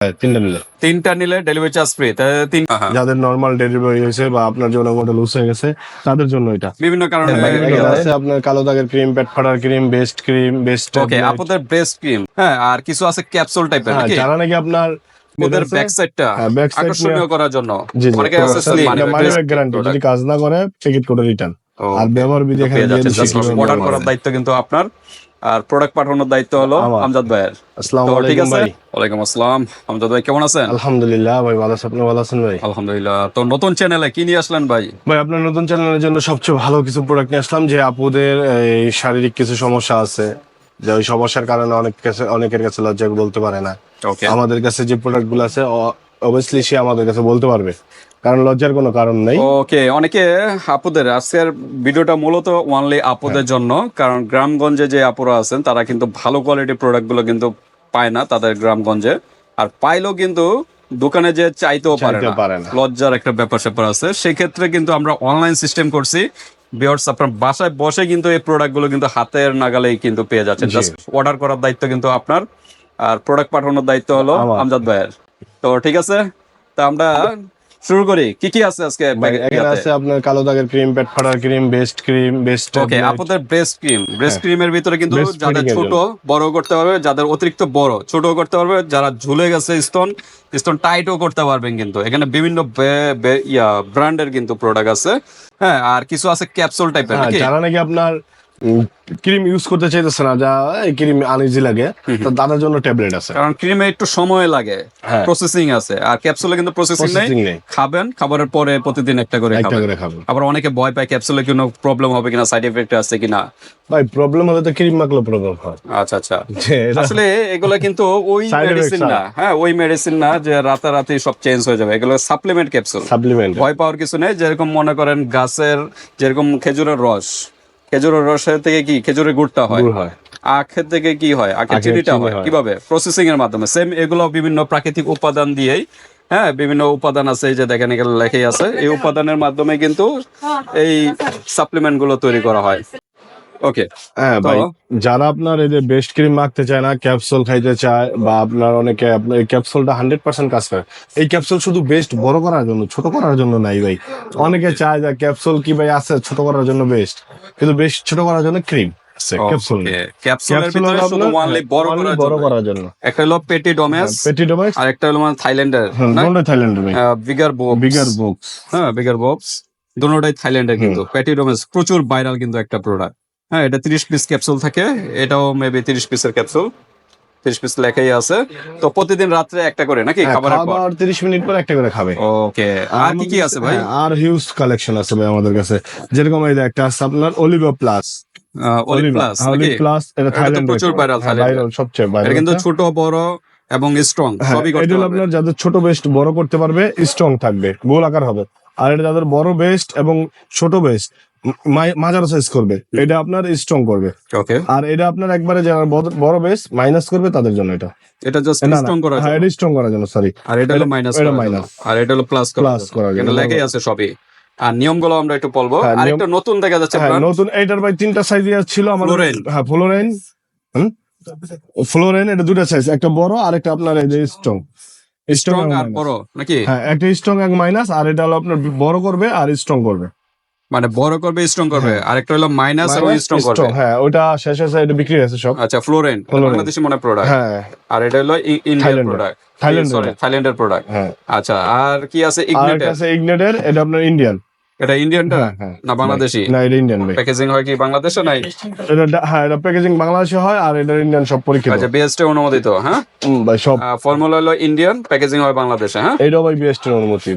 হ্যাঁ, তিনটা নিলে। তিনটা নিলে ডেলিভারি চার্জ ফ্রি তিন হ্যাঁ, যাদের নর্মাল ডেলিভারি হয়েছে বা আপনার জন্য কোনটা লুজ হয়ে গেছে তাদের জন্য এটা। বিভিন্ন কারণে আছে আপনার কালো দাগের ক্রিম পেট ফাটার cream best cream best okay আপনাদের ব্রেস্ট ক্রিম হ্যাঁ আর কিছু আছে ক্যাপসুল টাইপের নাকি? যারা নাকি আপনার ওদের ব্যাক সাইডটা হ্যাঁ, আকর্ষণীয় করার জন্য। অনেকে আছে মানি ব্যাক গ্যারান্টি যদি কাজ না করে টিকিট করে রিটার্ন আর ব্যবহার বিধি এখানে দিয়ে দিচ্ছি অর্ডার করার দায়িত্ব কিন্তু আপনার। আর প্রোডাক্ট পাঠানোর দায়িত্ব হলো আমজাদ ভাইয়ের। আসসালামু ঠিক আলাইকুম আছে? ওয়ালাইকুম আসসালাম। আমজাদ ভাই কেমন আছেন? আলহামদুলিল্লাহ ভাই ভালো আছেন আপনি ভালো আছেন ভাই? আলহামদুলিল্লাহ। তো নতুন চ্যানেলে কি নিয়ে আসলেন ভাই? ভাই আপনার নতুন চ্যানেলের জন্য সবচেয়ে ভালো কিছু প্রোডাক্ট নিয়ে আসলাম যে আপুদের এই শারীরিক কিছু সমস্যা আছে। যে ওই সমস্যার কারণে অনেক কাছে অনেকের কাছে লজ্জা বলতে পারে না। ওকে আমাদের কাছে যে প্রোডাক্টগুলো আছে অবভিয়াসলি সে আমাদের কাছে বলতে পারবে কারণ লজ্জার কোনো কারণ নেই। ওকে অনেকে আপুদের আজকের ভিডিওটা মূলত ওয়ানলি আপুদের জন্য কারণ গ্রামগঞ্জে যে আপুরা আছেন তারা কিন্তু ভালো কোয়ালিটির প্রোডাক্টগুলো কিন্তু পায় না তাদের গ্রামগঞ্জে আর পাইলেও কিন্তু দোকানে যে চাইতেও পারে না। লজ্জার একটা ব্যাপার স্যাপার আছে। সেক্ষেত্রে কিন্তু আমরা অনলাইন সিস্টেম করছি বিয়ার্স আপনার বাসায় বসে কিন্তু এই প্রোডাক্টগুলো কিন্তু হাতের নাগালেই কিন্তু পেয়ে যাচ্ছেন। জি। জাস্ট অর্ডার করার দায়িত্ব কিন্তু আপনার আর প্রোডাক্ট পাঠানোর দায়িত্ব হলো আমজাদ ভাইয়ের। তো ঠিক আছে তা আমরা শুরু করি। কি কি আছে আজকে এখানে আছে আপনার কালো দাগের ক্রিম পেট ফাটার cream best cream best okay আপনাদের ব্রেস্ট ক্রিম ব্রেস্ট ক্রিমের ভিতরে কিন্তু যাদের ছোট বড় করতে পারবে যাদের অতিরিক্ত বড় ছোট করতে পারবে যারা ঝুলে গেছে স্তন স্তন টাইটও করতে পারবেন কিন্তু। এখানে বিভিন্ন ইয়া ব্র্যান্ডের কিন্তু প্রোডাক্ট আছে। হ্যাঁ আর কিছু আছে ক্যাপসুল টাইপের যারা নাকি আপনার ক্রিম ইউজ করতে চাইতেছে না যা ক্রিম আনইজি লাগে। তো তাদের জন্য ট্যাবলেট আছে। কারণ ক্রিমে একটু সময় লাগে হ্যাঁ। প্রসেসিং আছে। আর ক্যাপসুলে কিন্তু প্রসেসিং নেই। খাবেন খাবারের পরে প্রতিদিন একটা করে একটা খাবেন। করে খাবেন। আবার অনেকে ভয় পায় ক্যাপসুলে কোনো প্রবলেম হবে কিনা সাইড এফেক্ট আছে কিনা। ভাই প্রবলেম হলে তো ক্রিম মাখলে প্রবলেম হয়। আচ্ছা আচ্ছা। আসলে এগুলো কিন্তু ওই মেডিসিন না। হ্যাঁ ওই মেডিসিন না যে রাতারাতি সব চেঞ্জ হয়ে যাবে। এগুলো সাপ্লিমেন্ট ক্যাপসুল সাপ্লিমেন্ট ভয় পাওয়ার কিছু নেই। যেরকম মনে করেন গাছের যেরকম খেজুরের রস খেজুরের রসের থেকে কি খেজুরের গুড়টা হয়? আখের থেকে কি হয়? আখের চিনিটা হয়? হয়। কীভাবে? প্রসেসিং এর মাধ্যমে। সেম এগুলো বিভিন্ন প্রাকৃতিক উপাদান দিয়েই হ্যাঁ বিভিন্ন উপাদান আছে এই যে দেখেন এখানে লেখাই আছে। এই উপাদানের মাধ্যমে কিন্তু এই সাপ্লিমেন্টগুলো তৈরি করা হয়। ওকে হ্যাঁ ভাই যারা আপনার এই যে বেস্ট ক্রিম মাখতে চায় না ক্যাপসুল খাইতে চায় বা আপনার অনেকে আপনার এই ক্যাপসুলটা হান্ড্রেড পার্সেন্ট কাজ করে এই ক্যাপসুল শুধু বেস্ট বড় করার জন্য ছোট করার জন্য নাই ভাই। অনেকে চায় যে ক্যাপসুল কি ভাই আছে ছোট করার জন্য বেস্ট কিন্তু বেস্ট ছোট করার জন্য ক্রিম বড় করার জন্য। একটা হলো পেটি ডোমেস পেটিডোমাইস আর একটা হলো মানে থাইল্যান্ডের থাইল্যান্ডের ভাই। বিগার বক্স বিগার বক্স হ্যাঁ বিগার বক্স দুটোটাই থাইল্যান্ডের কিন্তু। পেটি ডোমেস প্রচুর ভাইরাল কিন্তু একটা প্রোডাক্ট হ্যাঁ এটা তিরিশ পিস ক্যাপসুল থাকে। এটাও মেবি তিরিশ পিসের ক্যাপসুল তিরিশ পিস লেখাই আছে। তো প্রতিদিন রাত্রে একটা করে নাকি? খাবারের পর? খাবার তিরিশ মিনিট পর একটা করে খাবে। ওকে আর কি কি আছে ভাই? হ্যাঁ, আর হিউজ কালেকশন আছে ভাই আমাদের কাছে। যেরকম এই একটা আছে আপনার Oliva plus olive plus olive plus এটা থাইল্যান্ড প্রচুর viral ভাইরাল সবচেয়ে ভাইরাল কিন্তু ছোট বড় এবং স্ট্রং সবই করতে পারবে। আপনার যাদের ছোট বেস্ট বড় করতে পারবে স্ট্রং থাকবে। গোল আকার হবে। আর এটা যাদের বড় বেস্ট এবং ছোট বেস্ট মাঝারো সাইজ করবে। এটা আপনার স্ট্রং করবে। ওকে আর এটা আপনার একবারে যারা বড়- বেস্ট মাইনাস করবে তাদের জন্য এটা। এটা জাস্ট না, না, স্ট্রং করা হ্যাঁ এটা স্ট্রং করার জন্য সরি আর এটা হলো মাইনাস এটা minus। আর এটা হলো প্লাস Plus করার জন্য। এটা আছে সবই। আর নিয়মগুলো আমরা একটু বলব। হ্যাঁ, আর একটা নতুন দেখা যাচ্ছে হ্যাঁ নতুন এটার ভাই তিনটা সাইজ ছিল আমাদের হ্যাঁ ফ্লোরেন ফ্লোরেন এটা দুটা সাইজ একটা বড় আর একটা আপনার এই যে স্ট্রং স্ট্রং আর বড় নাকি? হ্যাঁ একটা স্ট্রং এক মাইনাস আর এটা হলো আপনার বড় করবে আর স্ট্রং করবে। মানে বড় করবে স্ট্রং করবে। আর একটা হলো মাইনাস Minus, স্ট্রং করবে। হ্যাঁ ওইটা শেষ হয়েছে এটা বিক্রি হয়েছে সব। আচ্ছা ফ্লোরেন। বাংলাদেশি মনে প্রোডাক্ট হ্যাঁ। আর এটা হলো ইন্ডিয়ান প্রোডাক্ট থাইল্যান্ডের প্রোডাক্ট হ্যাঁ। আচ্ছা আর কি আছে আর আছে ইগনেটের এটা আপনার ইন্ডিয়ান এটা ইন্ডিয়ানটা হ্যাঁ হ্যাঁ। না বাংলাদেশি? না এটা ইন্ডিয়ান ভাই। প্যাকেজিং হয় কি বাংলাদেশে নাই এটা হ্যাঁ এটা প্যাকেজিং বাংলাদেশে হয় আর এটা ইন্ডিয়ান সব পরীক্ষিত। আচ্ছা বিএসটি অনুমোদিত হ্যাঁ? ভাই সব। ফর্মুলা হলো ইন্ডিয়ান প্যাকেজিং হয় বাংলাদেশে হ্যাঁ? এটাও ভাই বিএসটি অনুমতি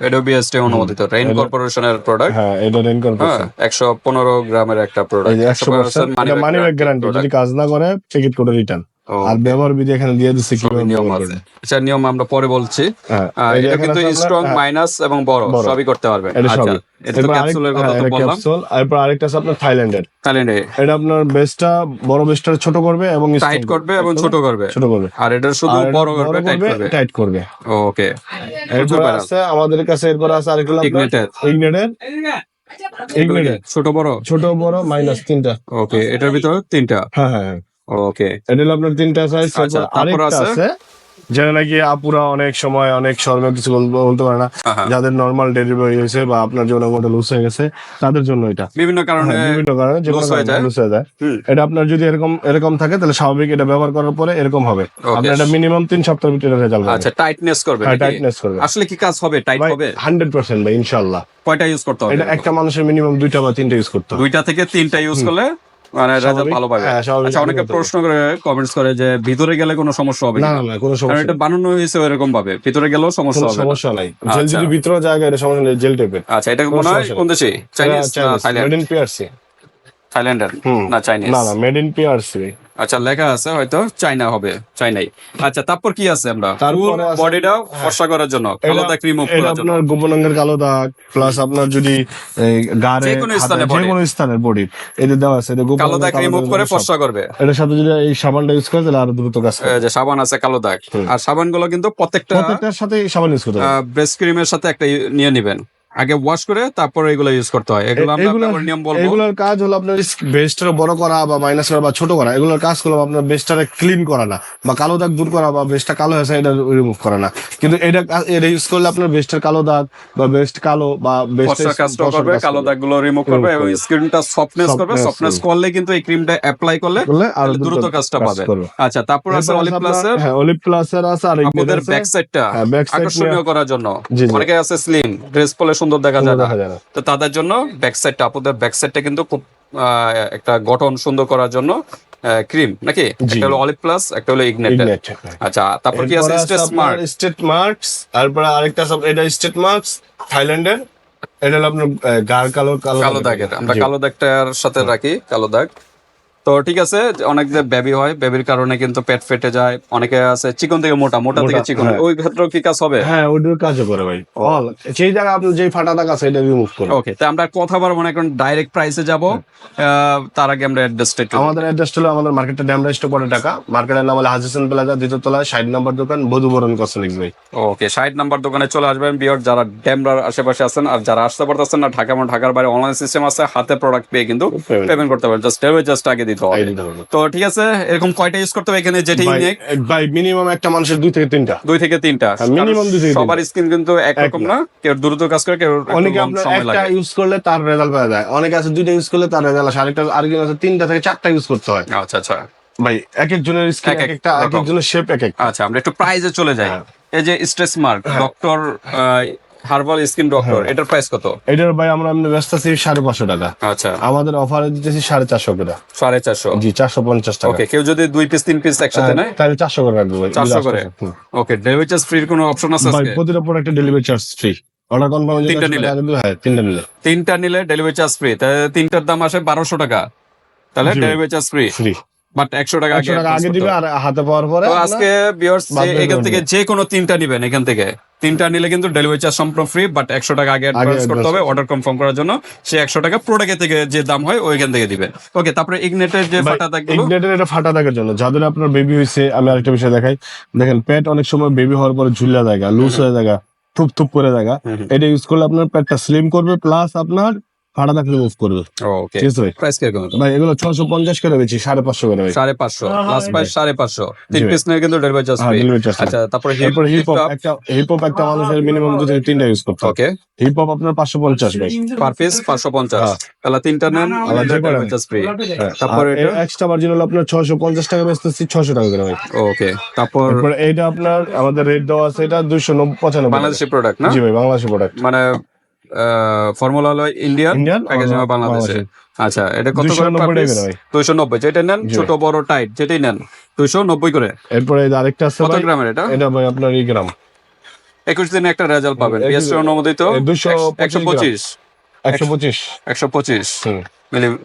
এটা। বিএসটি অনুমোদিত রেইন কর্পোরেশনের প্রোডাক্ট হ্যাঁ এটা রেইন কর্পোরেশন একশো পনেরো গ্রামের একটা প্রোডাক্ট যে একশো পার্সেন্ট মানি ব্যাক গ্যারান্টি যদি কাজ না করে টিকিট করে রিটার্ন আর ব্যবহার বিধি এখানে দিয়ে দিচ্ছে কীভাবে নিয়ম আছে। করবে। আচ্ছা নিয়ম আমরা পরে বলছি। হ্যাঁ এটা কিন্তু স্ট্রং হ্যাঁ, মাইনাস এবং বড় বড়। সবই করতে পারবে। এটা আচ্ছা। এটা তো এরপর ক্যাপসুলের কথা হ্যাঁ, তো এটা বললাম। এরপর আরেকটা আছে আপনার থাইল্যান্ডের তাহলে এটা আপনার বেসটা বড় বেসটা ছোট করবে এবং টাইট করবে এবং ছোট করবে ছোট করবে। আর এটা শুধু বড় করবে টাইট করবে টাইট করবে। ওকে এরপর আছে আমাদের কাছে এরপর আছে আরেকগুলো ইগনেটের ইগনেটের ছোট বড়? ছোট বড় মাইনাস তিনটা। ওকে এটার ভিতরে তিনটা। হ্যাঁ হ্যাঁ। ওকে। এটা হলো আপনার তিনটা সাইজ আচ্ছা, তারপর আরেকটা আছে? যেটা নাকি আপুরা অনেক সময় অনেক সময় কিছু বলতে পারে না। হ্যাঁ, হ্যাঁ। যাদের নর্মাল ডেলিভারি হয়েছে বা আপনার জন্য কোনটা লুজ হয়ে গেছে তাদের জন্য এটা। বিভিন্ন কারণে হ্যাঁ, বিভিন্ন কারণে হয়ে যায়। লুজ হয়ে যায়। এটা আপনার যদি এরকম এরকম থাকে তাহলে স্বাভাবিক এটা ব্যবহার করার পরে এরকম হবে। আপনার এটা মিনিমাম তিন সপ্তাহের ভিতরে রেজাল্ট হবে। আচ্ছা টাইটনেস করবে হ্যাঁ টাইটনেস করবে। আসলে কি কাজ হবে? টাইট হবে? হান্ড্রেড পার্সেন্ট ভাই ইনশাল্লাহ কয়টা ইউজ করতে হবে? এটা একটা মানুষের মিনিমাম দুইটা বা তিনটা ইউজ করতে হবে। দুইটা থেকে তিনটা ইউজ করলে মানে রেজাল্ট ভালো পাবে। হ্যাঁ, আচ্ছা অনেকে প্রশ্ন করে কমেন্টস করে যে ভিতরে গেলে কোনো সমস্যা হবে না না কোনো সমস্যা এটা বানানো হয়েছে এরকম ভাবে। ভিতরে গেলেও সমস্যা হবে সমস্যা নাই। জেল আচ্ছা। যদি ভিতরে জায়গা এটা সমস্যা নেই জেল টাইপের আচ্ছা এটা কোনো মনে হয়। কোন দেশে? Chinese Thailand made in PRC থাইল্যান্ডের। না চাইনিজ না না মেড ইন পিআরসি আচ্ছা লেখা আছে হয়তো চাইনা হবে চাইনাই আচ্ছা তারপর কি আছে আমরা? তারপরে বডিটা ফর্সা করার জন্য কালো দাগ রিমুভ করার জন্য। আপনার গোপন অঙ্গের কালো দাগ প্লাস আপনার যদি গাড়ে যেকোনো হাতে, স্থানে যে কোনো স্থানের বডি এদের দেওয়া আছে এটা কালো দাগ রিমুভ করে ফর্সা করবে। এটার সাথে যদি এই সাবানটা ইউজ করে তাহলে আরও দ্রুত কাজ করে যে সাবান আছে কালো দাগ। আর সাবানগুলো কিন্তু প্রত্যেকটা প্রত্যেকটার সাথে সাবান ইউজ করতে হবে। ব্রেস্ট ক্রিমের সাথে একটা নিয়ে নেবেন। আগে ওয়াশ করে তারপর এগুলো ইউজ করতে হয়। এগুলো আমরা নিয়ম বলব। এগুলোর কাজ হলো আপনার বেস্টটা বড় করা বা মাইনাস করা বা ছোট করা। এগুলোর কাজ হলো আপনার বেস্টটারে ক্লিন করা না বা কালো দাগ দূর করা বা বেস্টটা কালো হয়েছে এটা রিমুভ করা না। কিন্তু এটা এটা ইউজ করলে আপনার বেস্টের কালো দাগ বা বেস্ট কালো বা বেস্ট ফর্সা কাজটা করবে কালো দাগগুলো রিমুভ করবে এবং স্ক্রিনটা সফটনেস করবে। সফটনেস করলে কিন্তু এই ক্রিমটা অ্যাপ্লাই করলে আরও দ্রুত কাজটা পাবে। আচ্ছা তারপর আছে অলিভ প্লাসের হ্যাঁ অলিভ প্লাসের আছে আর আপনাদের ব্যাক সাইডটা আকর্ষণীয় করার জন্য। অনেকে আছে স্লিম ড্রেস সুন্দর দেখা যায় না। তো তাদের জন্য ব্যাক সাইডটা আপনাদের ব্যাক সাইডটা কিন্তু খুব একটা গঠন সুন্দর করার জন্য ক্রিম নাকি? একটা হলো অলিভ প্লাস একটা হলো ইগনেট আচ্ছা তারপর কি আছে? স্মার্ট স্টেট মার্কস তারপরে আরেকটা সব এটা স্টেট মার্কস থাইল্যান্ডের এটা হলো আপনার গাঢ় কালো কালো কালো দাগের আমরা জি। কালো দাগটার সাথে রাখি কালো দাগ। তো ঠিক আছে অনেক যে বেবি হয় বেবির কারণে কিন্তু পেট ফেটে যায়। অনেকে আছে চিকন থেকে মোটা মোটা থেকে চিকন। হ্যাঁ। ওই ক্ষেত্রেও কি কাজ হবে? হ্যাঁ ওটার কাজও করে ভাই। অল সেই জায়গা আপনার যেই ফাটা দাগ আছে এটা রিমুভ করে ওকে তো আমরা কথা বলব না এখন ডাইরেক্ট প্রাইসে যাব। তার আগে আমরা অ্যাড্রেসটা একটু আমাদের অ্যাড্রেস হলো আমাদের মার্কেটটা ড্যাম রাইস্টো পরে টাকা মার্কেটের নাম হলো হাজিসেন প্লাজা দ্বিতীয় তলায় ষাট নম্বর দোকান বধুবরণ কসমেটিক্স ভাই। ওকে ষাট নাম্বার দোকানে চলে আসবেন বিয়র যারা ড্যামরার আশেপাশে আছেন আর যারা আসতে পারতেছেন না ঢাকা এবং ঢাকার বাইরে অনলাইন সিস্টেম আছে হাতে প্রোডাক্ট পেয়ে কিন্তু পেমেন্ট করতে পারেন জাস্ট জাস্ট আগে দিতে হবে তো ঠিক আছে এরকম কয়টা ইউজ করতে হবে এখানে ভাই, নেক ভাই মিনিমাম একটা মানুষের দুই থেকে তিনটা। দুই থেকে তিনটা। হ্যাঁ, minimum কারণ দুই থেকে সবার স্কিন কিন্তু একরকম না। কেউ দ্রুত কাজ করে কেউ অনেকে আপনার একটা ইউজ করলে তার রেজাল্ট পাওয়া যায়। অনেকে আছে দুইটা ইউজ করলে তার রেজাল্ট আসে আরেকটা আরেকজন আছে তিনটা থেকে চারটা ইউজ করতে হয়। আচ্ছা আচ্ছা। ভাই এক একজনের স্কিন এক একটা এক একজনের শেপ এক এক আচ্ছা আমরা একটু প্রাইজে চলে যাই। হ্যাঁ। এই যে stress mark doctor herbal skin doctor হ্যাঁ। এটার প্রাইস কত? এটার ভাই আমরা এমনি ব্যস্ত আছি সাড়ে পাঁচশো টাকা। আচ্ছা। আমাদের অফারে দিতেছি সাড়ে চারশো করে। সাড়ে চারশো? জি চারশো পঞ্চাশ টাকা। ওকে কেউ যদি দুই পিস তিন পিস একসাথে নেয়? তাহলে চারশো করে রাখব ভাই। চারশো করে? ওকে ডেলিভারি চার্জ ফ্রির কোনো অপশন আছে ভাই? প্রতিটা প্রোডাক্টে delivery charge free order confirm তিনটা নিলে? হ্যাঁ তিনটা নিলে। তিনটা নিলে ডেলিভারি চার্জ ফ্রি তাহলে তিনটার দাম আসে বারোশো টাকা। তাহলে delivery charge free free but একশো টাকা আগে টাকা আগে দিবে আর হাতে পাওয়ার পরে তো আজকে ভিউয়ার্স এখান থেকে যে কোনো তিনটা নিবেন এখান থেকে। তিনটা নিলে কিন্তু ডেলিভারি চার্জ সম্পূর্ণ ফ্রি বাট একশো টাকা আগে অ্যাডভান্স করতে হবে অর্ডার কনফার্ম করার জন্য সে একশো টাকা প্রোডাক্ট থেকে যে দাম হয় ওইখান থেকে দিবেন ওকে তারপরে ইগনেটের যে ফাটা দাগগুলো? ইগনেটের এটা ফাটা দাগের জন্য। যাদের আপনার বেবি হয়েছে আমি আরেকটা বিষয় দেখাই। দেখেন পেট অনেক সময় বেবি হওয়ার পরে ঝুলা জায়গা লুজ হয়ে জায়গা থুপ থুপ করে জায়গা। এটা ইউজ করলে আপনার পেটটা স্লিম করবে প্লাস আপনার ফাটা দাগ রিমুভ করবে। ওকে ঠিক আছে প্রাইস কীরকম ভাই এগুলো ছশো পঞ্চাশ করে বেশি সাড়ে পাঁচশো করে ভাই। সাড়ে পাঁচশো। লাস্ট প্রাইস সাড়ে পাঁচশো। তিন পিস নিয়ে কিন্তু ডেলিভারি চার্জ হ্যাঁ ডেলিভারি চার্জ আচ্ছা তারপরে হিপ হপ একটা হিপ হপ একটা মানুষের মিনিমাম দু থেকে তিনটা ইউজ করতে ওকে হিপ হপ আপনার পাঁচশো পঞ্চাশ ভাই। পার পিস পাঁচশো পঞ্চাশ। হ্যাঁ। তাহলে তিনটা নেন আলাদা যে করে ডেলিভারি চার্জ ফ্রি তারপরে এটা? এক্সট্রা মার্জিন হলো আপনার ছশো পঞ্চাশ টাকা বেচতেছি ছশো টাকা করে ভাই। ওকে তারপর? তারপরে এইটা আপনার আমাদের রেট দেওয়া আছে এটা দুইশো পঁচানব্বই বাংলাদেশি প্রোডাক্ট না? জি ভাই বাংলাদেশি প্রোডাক্ট মানে ফর্মুলা হলো ইন্ডিয়ান প্যাকেজ হবে বাংলাদেশে। আচ্ছা এটা কত করে দুইশো নব্বই যেটা নেন ছোট বড় টাইট যেটাই নেন দুইশো নব্বই করে। এরপরে এই আরেকটা আছে কত গ্রামের এটা? এটা ভাই আপনার এই গ্রাম। একুশ দিনে একটা রেজাল্ট পাবেন অনুমোদিত এ, 225 একশো পঁচিশ। একশো পঁচিশ। একশো পঁচিশ।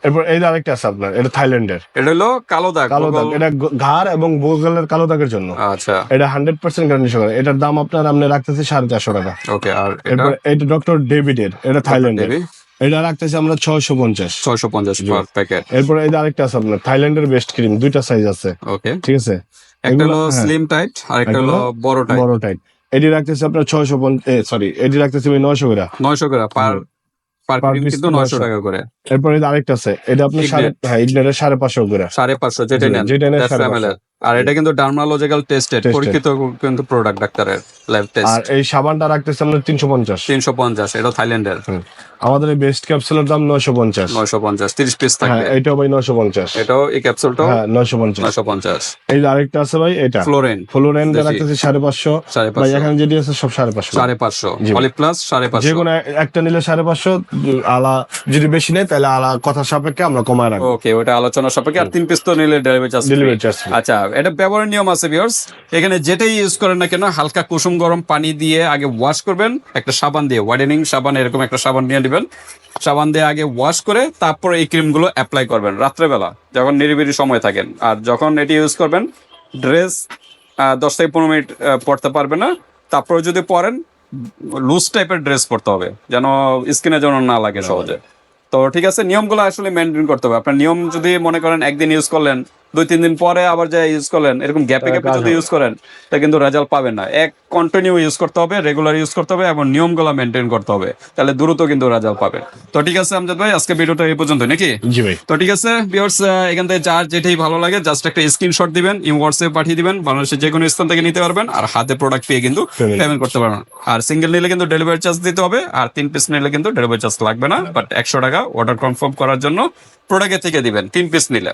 এরপর এই আরেকটা আছে আপনার এটা থাইল্যান্ডের। এটা হলো কালো দাগ কালো দাগ এটা ঘাড় এবং বোগলের কালো দাগের জন্য। আচ্ছা। এটা হান্ড্রেড পার্সেন্ট গ্যারান্টি সহকারে। এটার দাম আপনার আপনি রাখতেছি সাড়ে চারশো টাকা। ওকে আর এটা? এরপর এটা ডক্টর ডেভিডের এটা থাইল্যান্ডের। এটা রাখতেছি আমরা ছয়শো পঞ্চাশ। ছয়শো পঞ্চাশ প্যাকেট। এরপর এই যে আরেকটা আছে আপনার থাইল্যান্ডের বেস্ট ক্রিম দুইটা সাইজ আছে। ওকে। ঠিক আছে? একটা এগুলো- হলো হ্যাঁ, স্লিম টাইট আর একটা হলো হলো বড় টাইট বড় টাইট এটি রাখতেছি আপনার ছয়শো সরি এটি রাখতেছি আমি নয়শো করে। নয়শো করে পার পার কিন্তু নয়শো 900 টাকা করে। এরপরে আরেকটা আছে এটা আপনি সাড়ে হ্যাঁ সাড়ে পাঁচশো করে। সাড়ে পাঁচশো যেটা নেন। যেটা আর এটা কিন্তু ডার্মালজিক্যাল টেস্টেড পরীক্ষিত কিন্তু প্রোডাক্ট ডাক্তারের ল্যাব টেস্ট আর এই সাবানটা রাখতেছি আমরা তিনশো পঞ্চাশ। তিনশো পঞ্চাশ এটা থাইল্যান্ডের। আমাদের এই বেস্ট ক্যাপসুলের দাম নয়শো পঞ্চাশ। নয়শো পঞ্চাশ তিরিশ পিস থাকবে। এইটাও ভাই নয়শো পঞ্চাশ। এটাও এই ক্যাপসুলটাও হ্যাঁ নয়শো পঞ্চাশ। নয়শো পঞ্চাশ। এই আরেকটা আছে ভাই এটা। ফ্লোরেন। ফ্লোরেন। রাখতেছি সাড়ে পাঁচশো। সাড়ে ভাই এখানে যেটি আছে সব সাড়ে পাঁচশো। সাড়ে পাঁচশো। প্লাস সাড়ে যে পাঁচশো কোনো একটা নিলে সাড়ে পাঁচশো আলা যদি বেশি নেই তাহলে আলা কথা সাপেক্ষে আমরা কমায় রাখব। ওকে ওটা আলোচনা সাপেক্ষে। আর তিন পিস তো নিলে ডেলিভারি চার্জ charge free। আচ্ছা এটা ব্যবহারের নিয়ম আছে ভিউয়ার্স এখানে যেটাই ইউজ করেন না কেন, হালকা কুসুম গরম পানি দিয়ে আগে ওয়াশ করবেন। একটা সাবান দিয়ে ওয়াইডেনিং সাবান, এরকম একটা সাবান নিয়ে নেবেন। সাবান দিয়ে আগে ওয়াশ করে তারপরে এই ক্রিমগুলো অ্যাপ্লাই করবেন রাত্রেবেলা, যখন নিরিবিলি সময় থাকেন আর যখন এটি ইউজ করবেন ড্রেস দশ থেকে পনেরো মিনিট পরতে পারবে না। তারপরে যদি পরেন লুজ টাইপের ড্রেস পরতে হবে, যেন স্কিনে যেন না লাগে সহজে। তো ঠিক আছে, নিয়মগুলো আসলে মেনটেন করতে হবে। আপনার নিয়ম যদি মনে করেন একদিন ইউজ করলেন দুই তিন দিন পরে আবার যা ইউজ করলেন এরকম গ্যাপে গ্যাপে যদি ইউজ করেন তা কিন্তু রেজাল্ট পাবেন না। এক কন্টিনিউ ইউজ করতে হবে রেগুলার ইউজ করতে হবে এবং নিয়মগুলো মেনটেন করতে হবে। তাহলে দ্রুত কিন্তু রেজাল্ট পাবেন। তো ঠিক আছে আমজাদ ভাই আজকে ভিডিওটা এই পর্যন্ত নাকি? জি ভাই। তো ঠিক আছে ভিউয়ার্স এখান থেকে যার যেটাই ভালো লাগে জাস্ট একটা স্ক্রিনশট দিবেন ইন হোয়াটসঅ্যাপ পাঠিয়ে দিবেন বাংলাদেশের যে কোনো স্থান থেকে নিতে পারবেন আর হাতে প্রোডাক্ট পেয়ে কিন্তু পেমেন্ট করতে পারবেন। আর সিঙ্গেল নিলে কিন্তু ডেলিভারি চার্জ দিতে হবে আর তিন পিস নিলে কিন্তু ডেলিভারি চার্জ লাগবে না বাট একশো টাকা অর্ডার কনফার্ম করার জন্য প্রোডাক্টের থেকে দিবেন তিন পিস নিলে।